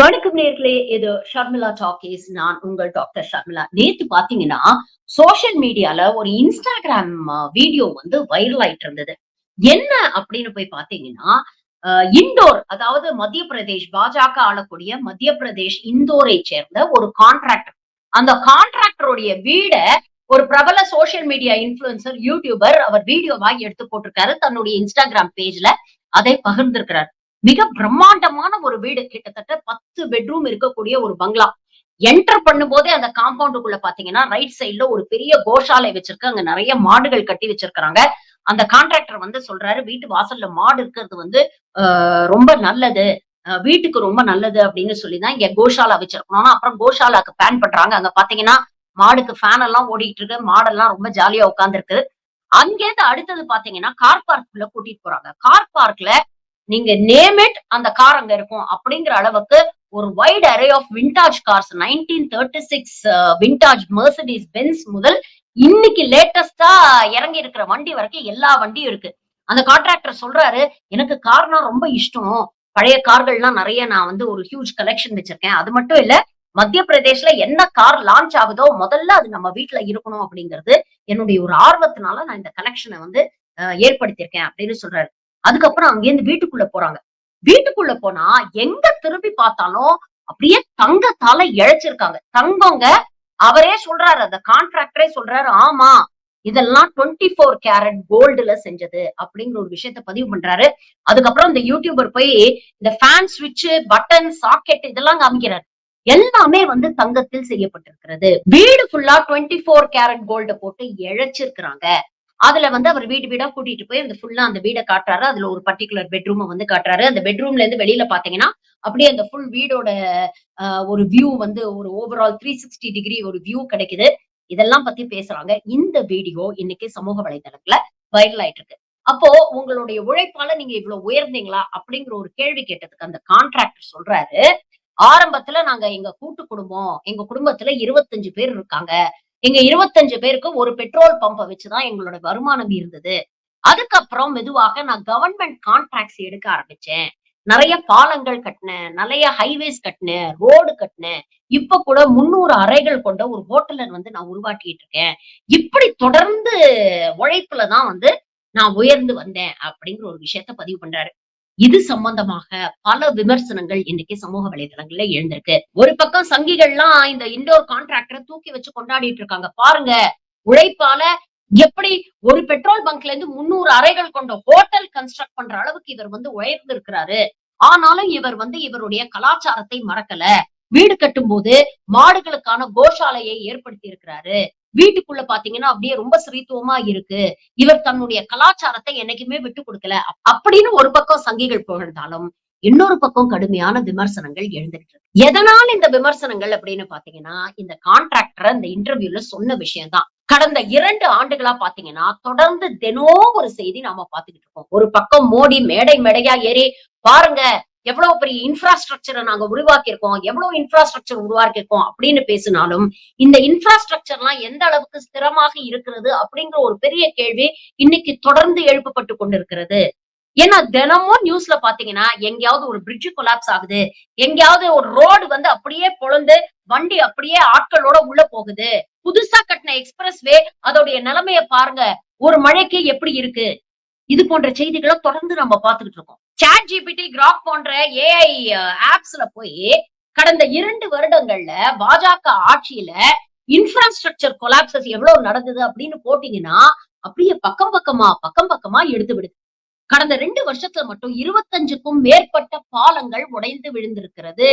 வணக்கம் நேர்களே. இது ஷர்மிளா டாக்கீஸ். நான் உங்கள் டாக்டர் ஷர்மிளா. நேத்து பாத்தீங்கன்னா சோசியல் மீடியால ஒரு இன்ஸ்டாகிராம் வீடியோ வந்து வைரல் ஆயிட்டு இருந்தது என்ன அப்படின்னு போய் பாத்தீங்கன்னா இண்டோர் அதாவது மத்திய பிரதேஷ் பாஜக ஆளக்கூடிய மத்திய பிரதேஷ் இந்தோரை சேர்ந்த ஒரு கான்ட்ராக்டர் அந்த கான்ட்ராக்டருடைய வீட ஒரு பிரபல சோசியல் மீடியா இன்ஃபுளுசர் யூடியூபர் அவர் வீடியோவா எடுத்து போட்டிருக்காரு. தன்னுடைய இன்ஸ்டாகிராம் பேஜ்ல அதை பகிர்ந்திருக்கிறார். மிக பிரம்மாண்டமான ஒரு வீடு. கிட்டத்தட்ட பத்து பெட்ரூம் இருக்கக்கூடிய ஒரு பங்களா என்டர் பண்ணும் போதே அந்த காம்பவுண்டுக்குள்ள பாத்தீங்கன்னா ரைட் சைட்ல ஒரு பெரிய கோஷாலை வச்சிருக்கு. அங்க நிறைய மாடுகள் கட்டி வச்சிருக்கிறாங்க. அந்த கான்ட்ராக்டர் வந்து சொல்றாரு வீட்டு வாசல்ல மாடு இருக்கிறது வந்து ரொம்ப நல்லது. வீட்டுக்கு ரொம்ப நல்லது அப்படின்னு சொல்லிதான் இங்க கோஷாலா வச்சிருக்கணும்னா அப்புறம் கோஷாலாக்கு பேன் பண்றாங்க. அங்க பாத்தீங்கன்னா மாடுக்கு ஃபேன் எல்லாம் ஓடிட்டு இருக்கு. மாடெல்லாம் ரொம்ப ஜாலியா உட்கார்ந்து இருக்கு அங்கேருந்து அடுத்தது பாத்தீங்கன்னா கார் பார்க்குள்ள கூட்டிட்டு போறாங்க. கார் பார்க்ல நீங்க நேம் இட் அந்த கார் அங்க இருக்கும். அப்படிங்கிற அளவுக்கு ஒரு wide array of vintage cars nineteen thirty six vintage Mercedes Benz முதல் இன்னைக்கு லேட்டஸ்டா இறங்கி இருக்கிற வண்டி வரைக்கும் எல்லா வண்டியும் இருக்கு. அந்த கான்ட்ராக்டர் சொல்றாரு எனக்கு கார்னா ரொம்ப இஷ்டம். பழைய கார்கள்லாம் நிறைய நான் வந்து ஒரு ஹியூஜ் கலெக்ஷன் வச்சிருக்கேன். அது மட்டும் இல்ல மத்திய பிரதேஷ்ல என்ன கார் லான்ச் ஆகுதோ முதல்ல அது நம்ம வீட்டுல இருக்கணும். அப்படிங்கிறது என்னுடைய ஒரு ஆர்வத்தினால நான் இந்த கலெக்ஷனை வந்து ஏற்படுத்தியிருக்கேன் அப்படின்னு சொல்றாரு. அதுக்கப்புறம் அங்கேருந்து வீட்டுக்குள்ள போறாங்க. வீட்டுக்குள்ள போனா எங்க திரும்பி பார்த்தாலும் அப்படியே தங்கத்தால இழைச்சிருக்காங்க. தங்கங்க அவரே சொல்றாரு அந்த கான்ட்ராக்டரே சொல்றாரு ஆமா இதெல்லாம் டுவெண்ட்டி ஃபோர் கேரட் கோல்டுல செஞ்சது அப்படிங்கிற ஒரு விஷயத்த பதிவு பண்றாரு. அதுக்கப்புறம் இந்த யூடியூபர் போய் இந்த ஃபேன் சுவிட்ச் பட்டன் சாக்கெட் இதெல்லாம் காமிக்கிறாரு. எல்லாமே வந்து தங்கத்தில் செய்யப்பட்டிருக்கிறது. வீடு ஃபுல்லா டுவெண்ட்டி ஃபோர் கேரட் கோல்ட போட்டு இழைச்சிருக்கிறாங்க. அதுல வந்து அவர் வீடு வீடா கூட்டிட்டு போய் அந்த ஃபுல்லா அந்த வீடை காட்டுறாரு. அதுல ஒரு பர்டிகுலர் பெட்ரூமை வந்து காட்டுறாரு. அந்த பெட்ரூம்ல இருந்து வெளியில பாத்தீங்கன்னா அப்படியே அந்த ஃபுல் வீடோட ஒரு வியூ வந்து ஒரு ஓவரால் த்ரீ சிக்ஸ்டி டிகிரி ஒரு வியூ கிடைக்குது. இதெல்லாம் பத்தி பேசுறாங்க. இந்த வீடியோ இன்னைக்கு சமூக வலைதளத்துல வைரல் ஆயிட்டு இருக்கு அப்போ உங்களுடைய உழைப்பால நீங்க இவ்வளவு உயர்ந்தீங்களா? அப்படிங்கிற ஒரு கேள்வி கேட்டதுக்கு அந்த கான்ட்ராக்டர் சொல்றாரு ஆரம்பத்துல நாங்க எங்க கூட்டு குடும்பம் எங்க குடும்பத்துல இருபத்தஞ்சு பேர் இருக்காங்க. எங்க இருபத்தஞ்சு பேருக்கு ஒரு பெட்ரோல் பம்பை வச்சுதான் எங்களோட வருமானம் இருந்தது. அதுக்கப்புறம் மெதுவாக நான் கவர்மெண்ட் கான்ட்ராக்ட்ஸ் எடுக்க ஆரம்பிச்சேன். நிறைய பாலங்கள் கட்டினேன் நிறைய ஹைவேஸ் கட்டினேன் ரோடு கட்டினேன். இப்ப கூட முன்னூறு அறைகள் கொண்ட ஒரு ஹோட்டலர் வந்து நான் உருவாக்கிட்டு இருக்கேன். இப்படி தொடர்ந்து உழைப்புலதான் வந்து நான் உயர்ந்து வந்தேன் அப்படிங்கிற ஒரு விஷயத்த பதிவு பண்றாரு. இது சம்பந்தமாக பல விமர்சனங்கள் இன்னைக்கு சமூக வலைதளங்கள்ல எழுந்திருக்கு. ஒரு பக்கம் சங்கிகள்லாம் இந்த இண்டோர் கான்ட்ராக்டரை தூக்கி வச்சு கொண்டாடிட்டு இருக்காங்க. பாருங்க உழைப்பால எப்படி ஒரு பெட்ரோல் பங்க்ல இருந்து முன்னூறு அறைகள் கொண்ட ஹோட்டல் கன்ஸ்ட்ரக்ட் பண்ற அளவுக்கு இவர் வந்து உயர்ந்து இருக்கிறாரு ஆனாலும் இவர் வந்து இவருடைய கலாச்சாரத்தை மறக்கல. வீடு கட்டும் போது மாடுகளுக்கான கோஷாலையை ஏற்படுத்தி இருக்கிறாரு வீட்டுக்குள்ள பாத்தீங்கன்னா அப்படியே ரொம்ப சிரித்துவமா இருக்கு. இவர் தன்னுடைய கலாச்சாரத்தை என்னைக்குமே விட்டு கொடுக்கல. அப்படின்னு ஒரு பக்கம் சங்கிகள் புகழ்ந்தாலும் இன்னொரு பக்கம் கடுமையான விமர்சனங்கள் எழுந்துட்டு இருக்கு. எதனால இந்த விமர்சனங்கள் அப்படின்னு பாத்தீங்கன்னா இந்த கான்ட்ராக்டர் இந்த இன்டர்வியூல சொன்ன விஷயம்தான். கடந்த இரண்டு ஆண்டுகளா பாத்தீங்கன்னா தொடர்ந்து தினம் ஒரு செய்தி நாம பாத்துக்கிட்டு இருக்கோம். ஒரு பக்கம் மோடி மேடை மேடையா ஏறி பாருங்க எவ்வளவு பெரிய இன்ஃப்ராஸ்ட்ரக்சரை நாங்க உருவாக்கியிருக்கோம் எவ்வளவு இன்ஃப்ராஸ்ட்ரக்சர் உருவாக்கியிருக்கோம் அப்படின்னு பேசினாலும் இந்த இன்ஃப்ராஸ்ட்ரக்சர் எல்லாம் எந்த அளவுக்கு ஸ்திரமாக இருக்கிறது அப்படிங்கிற ஒரு பெரிய கேள்வி இன்னைக்கு தொடர்ந்து எழுப்பப்பட்டு கொண்டிருக்கிறது. ஏன்னா தினமும் நியூஸ்ல பாத்தீங்கன்னா எங்கேயாவது ஒரு பிரிட்ஜ் கொலாப்ஸ் ஆகுது எங்கேயாவது ஒரு ரோடு வந்து அப்படியே பொழந்து வண்டி அப்படியே ஆட்களோட உள்ள போகுது. புதுசா கட்டின எக்ஸ்பிரஸ் வே அதோடைய நிலைமைய பாருங்க ஒரு மழைக்கு எப்படி இருக்கு? இது போன்ற செய்திகளை தொடர்ந்து நம்ம பார்த்துக்கிட்டு இருக்கோம். சாட் ஜிபிடி கிராக் போன்ற ஏஐ ஆப்ஸ்ல போய் கடந்த இரண்டு வருடங்கள்ல பாஜக ஆட்சியில இன்ஃப்ராஸ்ட்ரக்சர் கொலாப்சஸ் எவ்வளவு நடந்தது அப்படின்னு போட்டீங்கன்னா அப்படியே பக்கம் பக்கமா பக்கம் பக்கமா எடுத்து விடுது. கடந்த ரெண்டு வருஷத்துல மட்டும் இருபத்தஞ்சுக்கும் மேற்பட்ட பாலங்கள் உடைந்து விழுந்திருக்கிறது.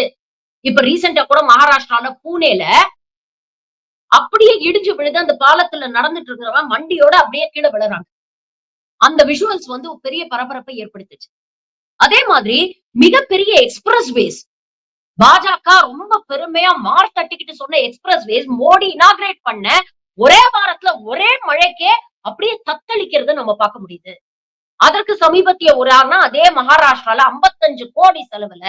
இப்ப ரீசெண்டா கூட மகாராஷ்டிரால பூனேல அப்படியே இடிஞ்சு விழுது அந்த பாலத்துல நடந்துட்டு இருக்கிறவன் வண்டியோட அப்படியே கீழே விழுறாங்க. அந்த விஷுவல்ஸ் வந்து பெரிய பரபரப்பை ஏற்படுத்துச்சு. அதே மாதிரி மிகப்பெரிய எக்ஸ்பிரஸ் வேஸ் பாஜக ரொம்ப பெருமையா மார்க் தட்டிக்கிட்டு சொன்ன எக்ஸ்பிரஸ் வேஸ் மோடி இனாகிரேட் பண்ண ஒரே வாரத்துல ஒரே மழைக்கே அப்படியே தத்தளிக்கிறத நம்ம பார்க்க முடியுது. அதற்கு சமீபத்திய ஒரு ஆறுனா அதே மகாராஷ்டிரால ஐம்பத்தஞ்சு கோடி செலவுல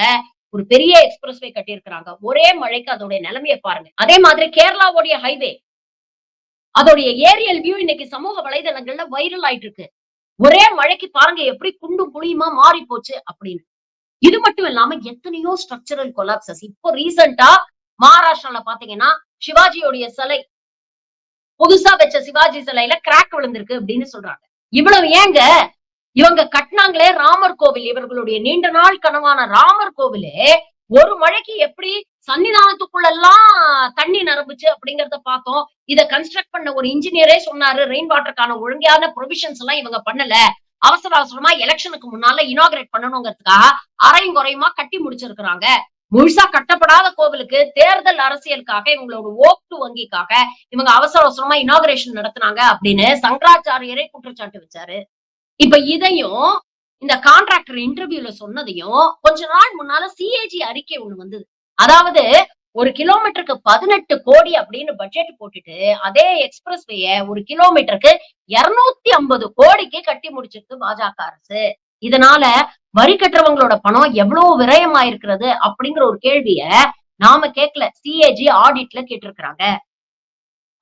ஒரு பெரிய எக்ஸ்பிரஸ் வே கட்டியிருக்கிறாங்க. ஒரே மழைக்கு அதோடைய நிலைமையை பாருங்க. அதே மாதிரி கேரளாவுடைய ஹைவே அதோடைய ஏரியல் வியூ இன்னைக்கு சமூக வலைதளங்கள்ல வைரல் ஆயிட்டு இருக்கு ஒரே மழைக்கு பாருங்க எப்படி குண்டும் புளியுமா மாறி போச்சு அப்படின்னு. இது மட்டும் இல்லாம எத்தனையோ ஸ்ட்ரக்சரல் கொலாப்சஸ் இப்போ ரீசெண்டா மகாராஷ்டிரால பாத்தீங்கன்னா சிவாஜியோடைய சிலை புதுசா வச்ச சிவாஜி சிலையில கிராக் விழுந்திருக்கு அப்படின்னு சொல்றாங்க. இவ்வளவு ஏங்க? இவங்க கட்டினாங்களே ராமர் கோவில். இவர்களுடைய நீண்ட நாள் கனவான ராமர் கோவிலே ஒரு மழைக்கு எப்படி சன்னிதானத்துக்குள்ளெல்லாம் தண்ணி நிரம்புச்சு அப்படிங்கறத பார்த்தோம். இத கன்ஸ்ட்ரக்ட் பண்ண ஒரு இன்ஜினியரே சொன்னாரு. ரெயின் வாட்டருக்கான ஒழுங்கான ப்ரொவிஷன்ஸ் எல்லாம் இவங்க பண்ணல. அவசர அவசரமா எலெக்ஷனுக்கு முன்னால இனாகிரேட் பண்ணணுங்கிறதுக்காக அரையும் குறையுமா கட்டி முடிச்சிருக்கிறாங்க. முழுசா கட்டப்படாத கோவிலுக்கு தேர்தல் அரசியலுக்காக இவங்களோட ஓட்டு வங்கிக்காக இவங்க அவசர அவசரமா இனாகிரேஷன் நடத்தினாங்க அப்படின்னு சங்கராச்சாரியரே குற்றச்சாட்டு வச்சாரு. இப்ப இதையும் இந்த கான்ட்ராக்டர் இன்டர்வியூல சொன்னதையும் கொஞ்ச நாள் முன்னால சிஏஜி அறிக்கை ஒண்ணு வந்தது. அதாவது ஒரு கிலோமீட்டருக்கு பதினெட்டு கோடி அப்படின்னு பட்ஜெட் போட்டுட்டு அதே எக்ஸ்பிரஸ் வேய ஒரு கிலோமீட்டருக்கு இருநூத்தி ஐம்பது கோடிக்கு கட்டி முடிச்சிருக்கு பாஜக அரசு. இதனால வரி கட்டுறவங்களோட பணம் எவ்வளவு விரயமாயிருக்கிறது அப்படிங்கிற ஒரு கேள்விய நாம கேட்கல சிஏஜி ஆடிட்ல கேட்டிருக்கிறாங்க.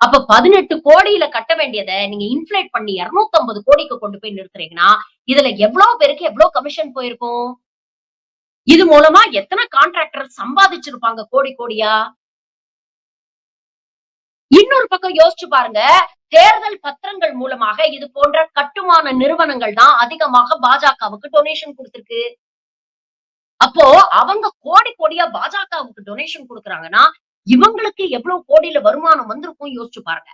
அப்ப பதினெட்டு கோடியில கட்ட வேண்டியதை நீங்க இன்ஃபிளேட் பண்ணி இருநூத்தி ஐம்பது கோடிக்கு கொண்டு போய் நிறுத்துறீங்கன்னா இதுல எவ்வளவு பேருக்கு எவ்வளவு கமிஷன் போயிருக்கும்? இது மூலமா எத்தனை கான்ட்ராக்டர் சம்பாதிச்சிருப்பாங்க கோடி கோடியா? இன்னொரு பக்கம் யோசிச்சு பாருங்க தேர்தல் பத்திரங்கள் மூலமாக இது போன்ற கட்டுமான நிறுவனங்கள் தான் அதிகமாக பாஜகவுக்கு டொனேஷன் கொடுத்திருக்கு. அப்போ அவங்க கோடி கோடியா பாஜகவுக்கு டொனேஷன் கொடுக்குறாங்கன்னா இவங்களுக்கு எவ்வளவு கோடியில வருமானம் வந்திருக்கும் யோசிச்சு பாருங்க.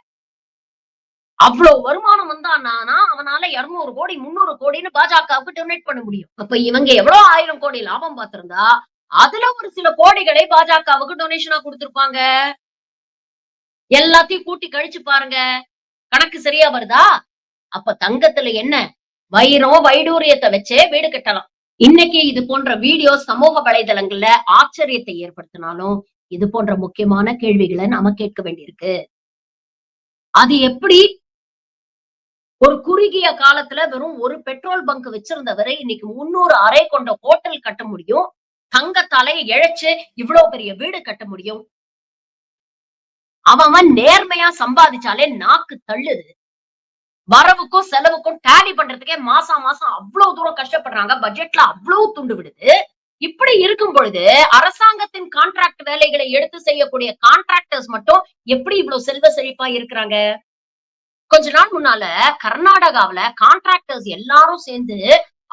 அவ்வளவு வருமானம் வந்தான்னா அவனால இருநூறு கோடி முன்னூறு கோடின்னு பாஜகவுக்கு டொனேட் பண்ண முடியும். அப்ப இவங்க எவ்வளவு ஆயிரம் கோடி லாபம் பார்த்திருந்தா அதுல ஒரு சில கோடிகளை பாஜகவுக்கு டொனேஷனா கொடுத்திருப்பாங்க. எல்லாத்தையும் கூட்டி கழிச்சு பாருங்க. கணக்கு சரியா வருதா? அப்ப தங்கத்துல என்ன? வைரம் வைடூரியத்தை வச்சே வீடு கட்டலாம். இன்னைக்கு இது போன்ற வீடியோ சமூக வலைதளங்கள்ல ஆச்சரியத்தை ஏற்படுத்தினாலும் இது போன்ற முக்கியமான கேள்விகளை நாம கேட்க வேண்டியிருக்கு. அது எப்படி ஒரு குறுகிய காலத்துல வெறும் ஒரு பெட்ரோல் பங்க் வச்சிருந்தவரை இன்னைக்கு முன்னூறு அறை கொண்ட ஹோட்டல் கட்ட முடியும். தங்க தலையை இழைச்சு இவ்வளவு பெரிய வீடு கட்ட முடியும். அவன் அவன் நேர்மையா சம்பாதிச்சாலே நாக்கு தள்ளுது. வரவுக்கும் செலவுக்கும் டேலி பண்றதுக்கே மாசம் மாசம் அவ்வளவு தூரம் கஷ்டப்படுறாங்க. பட்ஜெட்ல அவ்வளவு துண்டு விடுது. இப்படி இருக்கும் பொழுது அரசாங்கத்தின் கான்ட்ராக்ட் வேலைகளை எடுத்து செய்யக்கூடிய கான்ட்ராக்டர்ஸ் மட்டும் எப்படி இவ்வளவு செல்வ செழிப்பா இருக்கிறாங்க? கொஞ்ச நாள் முன்னால கர்நாடகாவுல கான்ட்ராக்டர்ஸ் எல்லாரும் சேர்ந்து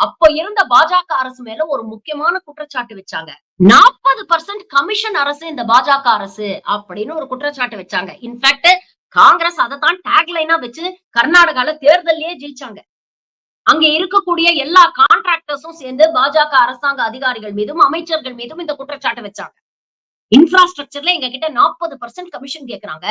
அப்ப இருந்த பாஜக அரசு மேல ஒரு முக்கியமான குற்றச்சாட்டு வச்சாங்க. நாற்பது பர்சன்ட் கமிஷன் அரசு இந்த பாஜக அரசு அப்படின்னு ஒரு குற்றச்சாட்டு வச்சாங்க. இன்ஃபேக்ட் காங்கிரஸ் அதைத்தான் டேக்லைனா வச்சு கர்நாடகால தேர்தலையே ஜெயிச்சாங்க. அங்க இருக்கக்கூடிய எல்லா கான்ட்ராக்டர்ஸும் சேர்ந்து பாஜக அரசாங்க அதிகாரிகள் மீதும் அமைச்சர்கள் மீதும் இந்த குற்றச்சாட்டு வச்சாங்க. இன்ஃப்ராஸ்ட்ரக்சர்ல எங்க கிட்ட நாற்பது பர்சன்ட் கமிஷன் கேக்குறாங்க.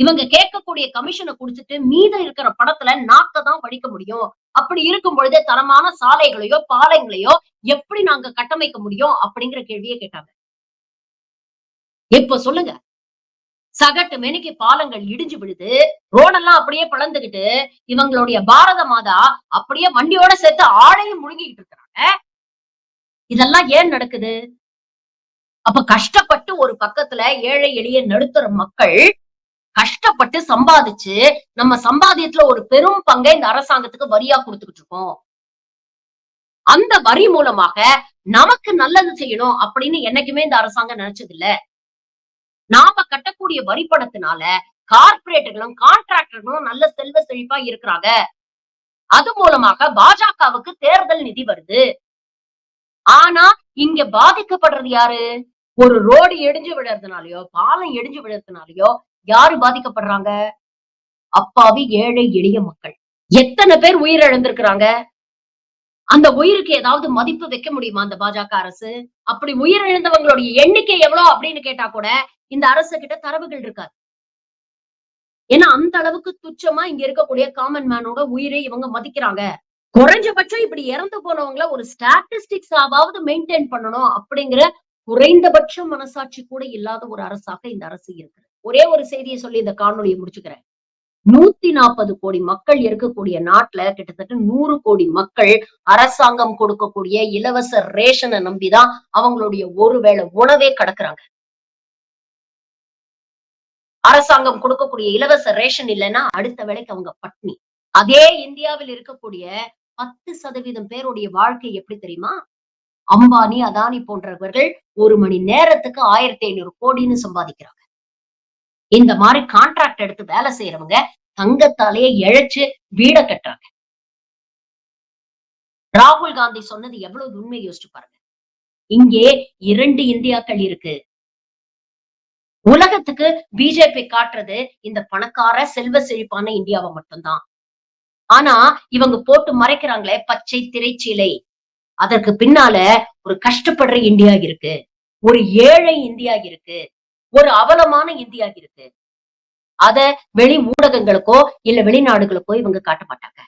இவங்க கேட்கக்கூடிய கமிஷனை குடிச்சிட்டு மீதம் இருக்கிற படத்துல நாக்க தான் படிக்க முடியும். அப்படி இருக்கும் பொழுதே தரமான சாலைகளையோ பாலங்களையோ எப்படி நாங்க கட்டமைக்க முடியும் அப்படிங்கிற கேள்வியை கேட்டாங்க. இப்ப சொல்லுங்க. சகட்டு மெனிக்கு பாலங்கள் இடிஞ்சு விழுது ரோடெல்லாம் அப்படியே பிளந்துகிட்டு இவங்களுடைய பாரத மாதா அப்படியே வண்டியோட சேர்த்து ஆளையும் முழுங்கிட்டு இருக்கிறாங்க. இதெல்லாம் ஏன் நடக்குது? அப்ப கஷ்டப்பட்டு ஒரு பக்கத்துல ஏழை எளிய நடுத்தர மக்கள் கஷ்டப்பட்டு சம்பாதிச்சு நம்ம சம்பாதியத்துல ஒரு பெரும் பங்கை இந்த அரசாங்கத்துக்கு வரியா கொடுத்துக்கிட்டு இருக்கோம். அந்த வரி மூலமாக நமக்கு நல்லது செய்யணும் அப்படின்னு என்னைக்குமே இந்த அரசாங்கம் நினைச்சது இல்ல நாம கட்டக்கூடிய வரி பணத்தினால கார்பரேட்டுகளும் கான்ட்ராக்டர்களும் நல்ல செல்வ செழிப்பா இருக்கிறாங்க. அது மூலமாக பாஜகவுக்கு தேர்தல் நிதி வருது. ஆனா இங்க பாதிக்கப்படுறது யாரு? ஒரு ரோடு இடிஞ்சு விழுறதுனாலயோ பாலம் இடிஞ்சு விழுறதுனாலயோ யாரு பாதிக்கப்படுறாங்க? அப்பாவி ஏழை எளிய மக்கள். எத்தனை பேர் உயிரிழந்திருக்கிறாங்க? அந்த உயிருக்கு ஏதாவது மதிப்பு வைக்க முடியுமா அந்த பாஜக அரசு? அப்படி உயிரிழந்தவங்களுடைய எண்ணிக்கை எவ்வளவு அப்படின்னு கேட்டா கூட இந்த அரசு கிட்ட தரவுகள் இருக்காது. ஏன்னா அந்த அளவுக்கு துச்சமா இங்க இருக்கக்கூடிய காமன் மேனோட உயிரை இவங்க மதிக்கிறாங்க. குறைஞ்சபட்சம் இப்படி இறந்து போனவங்கள ஒரு ஸ்டாட்டிஸ்டிக்ஸ் ஆவது மெயின்டைன் பண்ணணும் அப்படிங்கிற குறைந்தபட்ச மனசாட்சி கூட இல்லாத ஒரு அரசாக இந்த அரசு இருக்கு ஒரே ஒரு செய்தியை சொல்லி இந்த காணொலியை முடிச்சுக்கிறேன். நூத்தி நாற்பது கோடி மக்கள் இருக்கக்கூடிய நாட்டுல கிட்டத்தட்ட நூறு கோடி மக்கள் அரசாங்கம் கொடுக்கக்கூடிய இலவச ரேஷனை நம்பிதான் அவங்களுடைய ஒருவேளை உணவே கடக்குறாங்க. அரசாங்கம் கொடுக்கக்கூடிய இலவச ரேஷன் இல்லைன்னா அடுத்த வேலைக்கு அவங்க பட்னி. அதே இந்தியாவில் இருக்கக்கூடிய பத்து சதவீதம் பேருடைய வாழ்க்கை எப்படி தெரியுமா? அம்பானி அதானி போன்றவர்கள் ஒரு மணி நேரத்துக்கு ஆயிரத்தி ஐநூறு கோடின்னு சம்பாதிக்கிறாங்க. இந்த மாதிரி கான்ட்ராக்ட் எடுத்து வேலை செய்யறவங்க தங்கத்தாலேயே இழைச்சு வீட கட்டுறாங்க. ராகுல் காந்தி சொன்னது எவ்வளவு உண்மை யோசிச்சு பாருங்க. இங்கே இரண்டு இந்தியாக்கள் இருக்கு. உலகத்துக்கு பிஜேபி காட்டுறது இந்த பணக்கார செல்வ செழிப்பான இந்தியாவை மட்டும்தான். ஆனா இவங்க போட்டு மறைக்கிறாங்களே பச்சை திரைச்சீலை. அதற்கு பின்னால ஒரு கஷ்டப்படுற இந்தியா இருக்கு. ஒரு ஏழை இந்தியா இருக்கு. ஒரு அவலமான இந்தியா இருக்கு. அத வெளி ஊடகங்களுக்கோ இல்ல வெளிநாடுகளுக்கோ இவங்க காட்ட மாட்டாங்க.